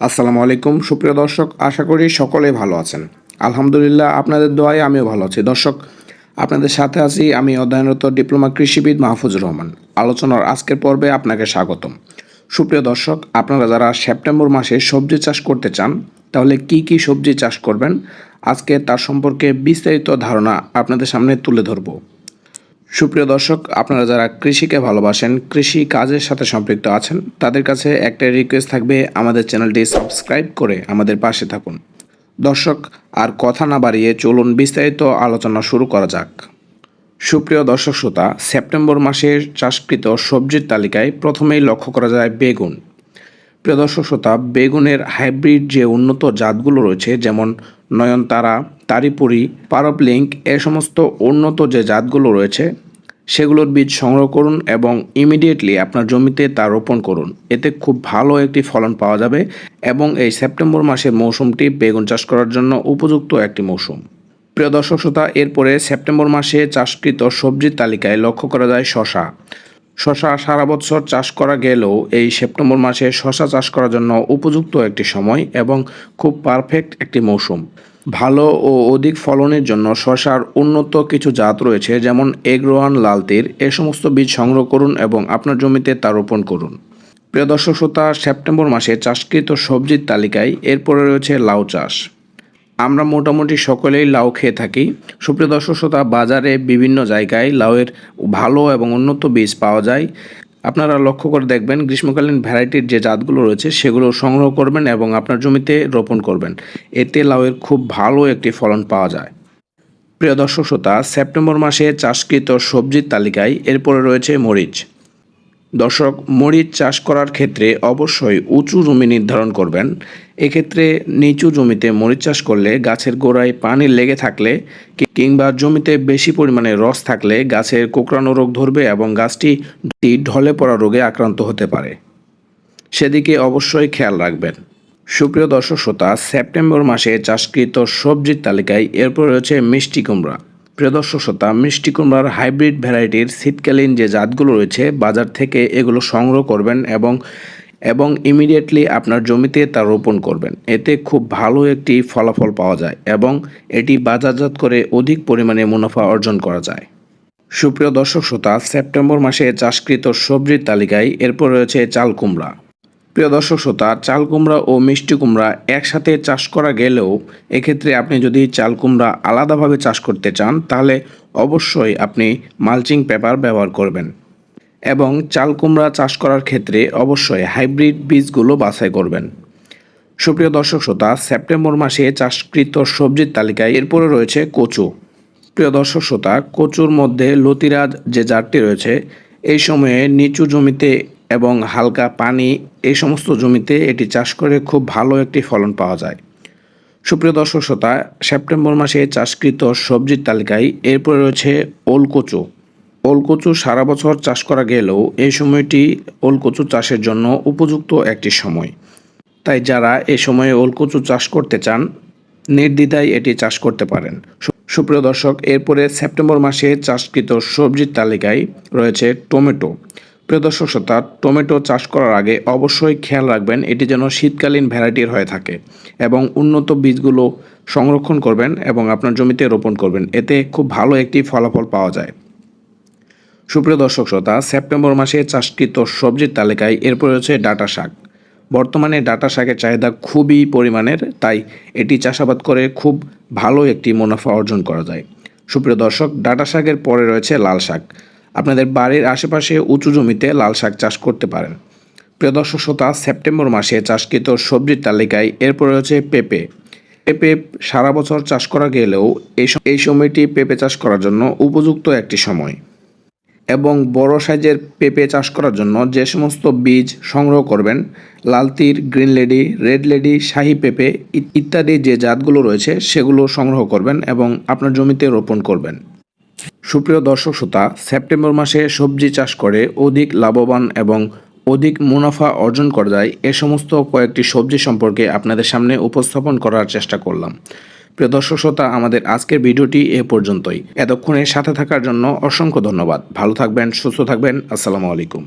আসসালামু আলাইকুম। সুপ্রিয় দর্শক, আশা করি সকলে ভালো আছেন। আলহামদুলিল্লাহ, আপনাদের দোয়ায় আমিও ভালো আছি। দর্শক, আপনাদের সাথে আছি আমি অধ্যয়নরত ডিপ্লোমা কৃষিবিদ মাহফুজুর রহমান। আলোচনার আজকের পর্বে আপনাকে স্বাগতম। সুপ্রিয় দর্শক, আপনারা যারা সেপ্টেম্বর মাসে সবজি চাষ করতে চান, তাহলে কি কি সবজি চাষ করবেন? আজকে তার সম্পর্কে বিস্তারিত ধারণা আপনাদের সামনে তুলে ধরবো। সুপ্রিয় দর্শক, আপনারা যারা কৃষিকে ভালোবাসেন, কৃষি কাজের সাথে সম্পৃক্ত আছেন, তাদের কাছে একটা রিকোয়েস্ট থাকবে, আমাদের চ্যানেলটি সাবস্ক্রাইব করে আমাদের পাশে থাকুন। দর্শক, আর কথা না বাড়িয়ে চলুন বিস্তারিত আলোচনা শুরু করা যাক। সুপ্রিয় দর্শক শ্রোতা, সেপ্টেম্বর মাসে চাষকৃত সবজির তালিকায় প্রথমেই লক্ষ্য করা যায় বেগুন। প্রিয় দর্শক শ্রোতা, বেগুনের হাইব্রিড যে উন্নত জাতগুলো রয়েছে, যেমন নয়নতারা তারিপুরি পারপলিঙ্ক এ সমস্ত উন্নত যে জাতগুলো রয়েছে, সেগুলোর বীজ সংগ্রহ করুন এবং ইমিডিয়েটলি আপনার জমিতে তা রোপণ করুন। এতে খুব ভালো একটি ফলন পাওয়া যাবে এবং এই সেপ্টেম্বর মাসের মৌসুমটি বেগুন চাষ করার জন্য উপযুক্ত একটি মৌসুম। প্রিয় দর্শক শ্রোতা, এরপরে সেপ্টেম্বর মাসে চাষকৃত সবজির তালিকায় লক্ষ্য করা যায় শশা শশা সারা বছর চাষ করা গেলেও এই সেপ্টেম্বর মাসে শশা চাষ করার জন্য উপযুক্ত একটি সময় এবং খুব পারফেক্ট একটি মৌসুম। ভালো ও অধিক ফলনের জন্য শশার উন্নত কিছু জাত রয়েছে, যেমন এগ্রোয়ান লালতির এ সমস্ত বীজ সংগ্রহ করুন এবং আপনার জমিতে তা রোপণ করুন। প্রিয় দর্শক, শ্রোতা, সেপ্টেম্বর মাসে চাষকৃত সবজির তালিকায় এরপরে রয়েছে লাউ চাষ। আমরা মোটামুটি সকলেই লাউ খেয়ে থাকি। সুপ্রিয় দর্শক শ্রোতা, বাজারে বিভিন্ন জায়গায় লাউয়ের ভালো এবং উন্নত বীজ পাওয়া যায়। আপনারা লক্ষ্য করে দেখবেন, গ্রীষ্মকালীন ভ্যারাইটির যে জাতগুলো রয়েছে, সেগুলো সংগ্রহ করবেন এবং আপনার জমিতে রোপণ করবেন। এতে লাউয়ের খুব ভালো একটি ফলন পাওয়া যায়। প্রিয় দর্শক শ্রোতা, সেপ্টেম্বর মাসে চাষকৃত সবজির তালিকায় এরপরে রয়েছে মরিচ। দর্শক, মরিচ চাষ করার ক্ষেত্রে অবশ্যই উঁচু জমি নির্ধারণ করবেন। এক্ষেত্রে নিচু জমিতে মরিচ চাষ করলে গাছের গোড়ায় পানি লেগে থাকলে কিংবা জমিতে বেশি পরিমাণে রস থাকলে গাছের কোঁকড়ানো রোগ ধরবে এবং গাছটি ঢলে পড়া রোগে আক্রান্ত হতে পারে। সেদিকে অবশ্যই খেয়াল রাখবেন। সুপ্রিয় দর্শক শ্রোতা, সেপ্টেম্বর মাসে চাষকৃত সবজির তালিকায় এরপর রয়েছে মিষ্টি কুমড়া। প্রিয় দর্শক, শ্রোতা, মিষ্টি কুমড়ার হাইব্রিড ভ্যারাইটির শীতকালীন যে জাতগুলো রয়েছে, বাজার থেকে এগুলো সংগ্রহ করবেন এবং এবং ইমিডিয়েটলি আপনার জমিতে তা রোপণ করবেন। এতে খুব ভালো একটি ফলাফল পাওয়া যায় এবং এটি বাজারজাত করে অধিক পরিমাণে মুনাফা অর্জন করা যায়। সুপ্রিয় দর্শক, শ্রোতা, সেপ্টেম্বর মাসে চাষকৃত সবজির তালিকায় এরপর রয়েছে চাল কুমড়া। প্রিয় দর্শক শ্রোতা, চাল কুমড়া ও মিষ্টি কুমড়া একসাথে চাষ করা গেলেও এক্ষেত্রে আপনি যদি চাল কুমড়া আলাদাভাবে চাষ করতে চান, তাহলে অবশ্যই আপনি মালচিং পেপার ব্যবহার করবেন এবং চাল কুমড়া চাষ করার ক্ষেত্রে অবশ্যই হাইব্রিড বীজগুলো বাছাই করবেন। সুপ্রিয় দর্শক শ্রোতা, সেপ্টেম্বর মাসে চাষকৃত সবজির তালিকায় এরপরে রয়েছে কচু। প্রিয় দর্শক শ্রোতা, কচুর মধ্যে লতিরাজ যে জাতটি রয়েছে, এই সময়ে নিচু জমিতে এবং হালকা পানি এই সমস্ত জমিতে এটি চাষ করে খুব ভালো একটি ফলন পাওয়া যায়। সুপ্রিয় দর্শক শ্রোতা, সেপ্টেম্বর মাসে চাষকৃত সবজির তালিকায় এরপরে রয়েছে ওলকচু। ওলকচু সারা বছর চাষ করা গেলেও এই সময়টি ওলকচু চাষের জন্য উপযুক্ত একটি সময়। তাই যারা এই সময়ে ওলকচু চাষ করতে চান, নির্দ্বিধায় এটি চাষ করতে পারেন। সুপ্রিয় দর্শক, এরপরে সেপ্টেম্বর মাসে চাষকৃত সবজির তালিকায় রয়েছে টমেটো। প্রিয় দর্শক শ্রোতা, টমেটো চাষ করার আগে অবশ্যই খেয়াল রাখবেন, এটি যেন শীতকালীন ভ্যারাইটির হয়ে থাকে এবং উন্নত বীজগুলো সংরক্ষণ করবেন এবং আপনার জমিতে রোপণ করবেন। এতে খুব ভালো একটি ফলাফল পাওয়া যায়। সুপ্রিয় দর্শক শ্রোতা, সেপ্টেম্বর মাসে চাষকৃত সবজির তালিকায় এরপর রয়েছে ডাটা শাক। বর্তমানে ডাটা শাকের চাহিদা খুবই পরিমাণের, তাই এটি চাষাবাদ করে খুব ভালো একটি মুনাফা অর্জন করা যায়। সুপ্রিয় দর্শক, ডাটা শাকের পরে রয়েছে লাল শাক। আপনাদের বাড়ির আশেপাশে উঁচু জমিতে লাল শাক চাষ করতে পারেন। প্রিয় দর্শক শ্রোতা, সেপ্টেম্বর মাসে চাষকৃত সবজির তালিকায় এরপরে রয়েছে পেঁপে। পেঁপে সারা বছর চাষ করা গেলেও এই সময়টি পেঁপে চাষ করার জন্য উপযুক্ত একটি সময়। এবং বড় সাইজের পেঁপে চাষ করার জন্য যে সমস্ত বীজ সংগ্রহ করবেন, Lal Teer, Green Lady, Red Lady, শাহি পেঁপে ইত্যাদি যে জাতগুলো রয়েছে সেগুলো সংগ্রহ করবেন এবং আপনার জমিতে রোপণ করবেন। সুপ্রিয় দর্শক শ্রোতা, সেপ্টেম্বর মাসে সবজি চাষ করে অধিক লাভবান এবং অধিক মুনাফা অর্জন করা যায়, এ সমস্ত কয়েকটি সবজি সম্পর্কে আপনাদের সামনে উপস্থাপন করার চেষ্টা করলাম। প্রিয় দর্শক শ্রোতা, আমাদের আজকের ভিডিওটি এ পর্যন্তই। এতক্ষণে সাথে থাকার জন্য অসংখ্য ধন্যবাদ। ভালো থাকবেন, সুস্থ থাকবেন। আসসালামু আলাইকুম।